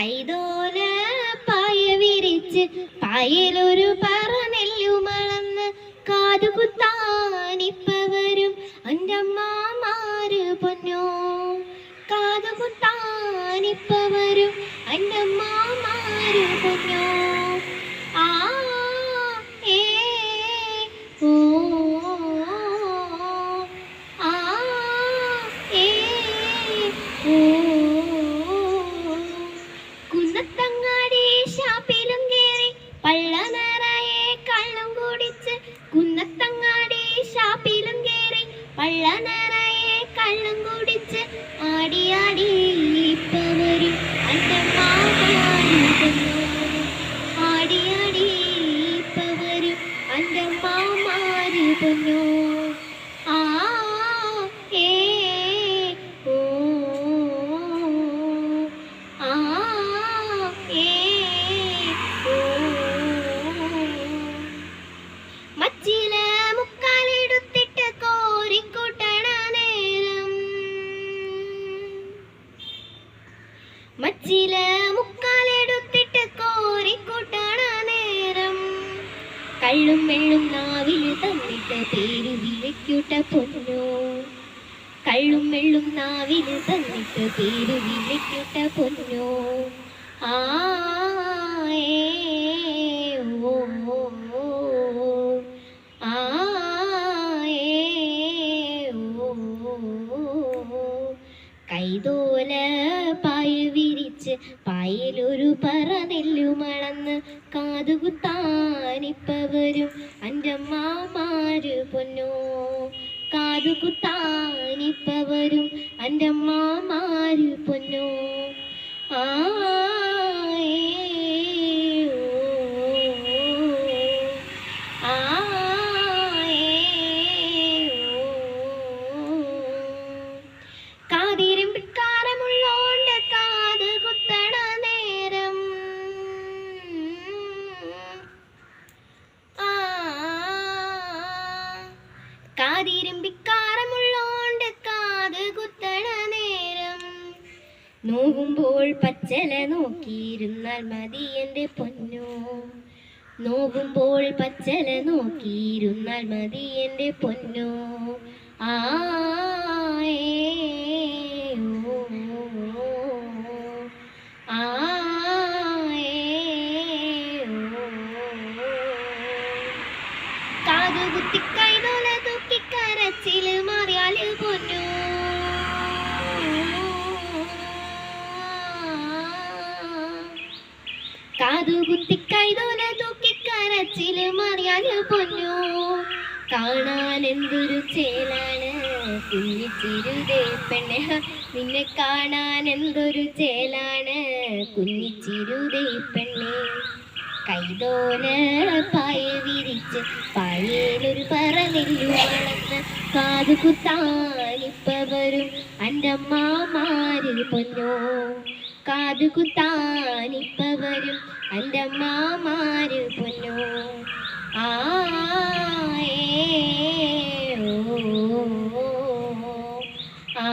കൈതോല പായ വിരിച്ച് പായലൊരു പറ നെല്ലുമളന്ന് കാതുകുത്താനിപ്പ വരും എന്റെ അമ്മമാര് പൊന്നോ. കാതുകുത്താനിപ്പ വരും എന്റെ അമ്മമാര് പൊന്നോ. കുന്നത്തങ്ങാടി ഷാപ്പിലും കേറി പള്ള നിറയെ കള്ളം കുടിച്ച് ആടി ആടി ഇപ്പ വരും. എന്റെ ഇപ്പവരും മാമാര് പൊന്നോ മച്ചില മുക്കാലെടുത്തിട്ട് കോരിക്കൂട്ടണ നേരം. കള്ളും വെള്ളും നാവിൽ തന്നിട്ട് പേര് വിളിക്കൂട്ട പൊന്നോ. കള്ളും വെള്ളും നാവിൽ തന്നിട്ട് പേര് വിളിക്കൂട്ട പൊന്നോ. ആ വിരിച്ച് പായലൊരു പറ നെല്ലുമളന്ന് കാതുകുത്താനിപ്പ വരും എന്റെ പൊന്നോ. കാതുകുത്താനിപ്പ വരും എന്റെ പൊന്നോ. ആ കാതിരുമ്പിക്കാരമുള്ളോണ്ട് കാത് കുത്തണ നേരം. നോകുമ്പോൾ പച്ചല നോക്കിയിരുന്നാൽ മതി എന്റെ പൊന്നോ. നോകുമ്പോൾ പച്ചല നോക്കിയിരുന്നാൽ മതി എന്റെ പൊന്നോ. ആ ഏ, കാതുകുത്തി കൈതോല തൂക്കി കരച്ചിൽ മാറിയാൽ പൊന്നു. കാണാൻ എന്തൊരു ചേലാണ്? കുഞ്ഞിച്ചിരുതേ പെണ്ണെ നിന്നെ കാണാൻ എന്തൊരു ചേലാണ്? കുഞ്ഞിച്ചിരുതേ പെണ്ണെ. കൈതോല പായ വിരിച്ച് പായയിലൊരു പറ നെല്ലു വളർന്ന് കാതു കുത്താനിപ്പ വരും എന്റെ അമ്മമാര് പൊന്നോ. കാതുകുത്താനിപ്പവരും എന്റെ മാമാര് പൊന്നു. ആ ഓ ആ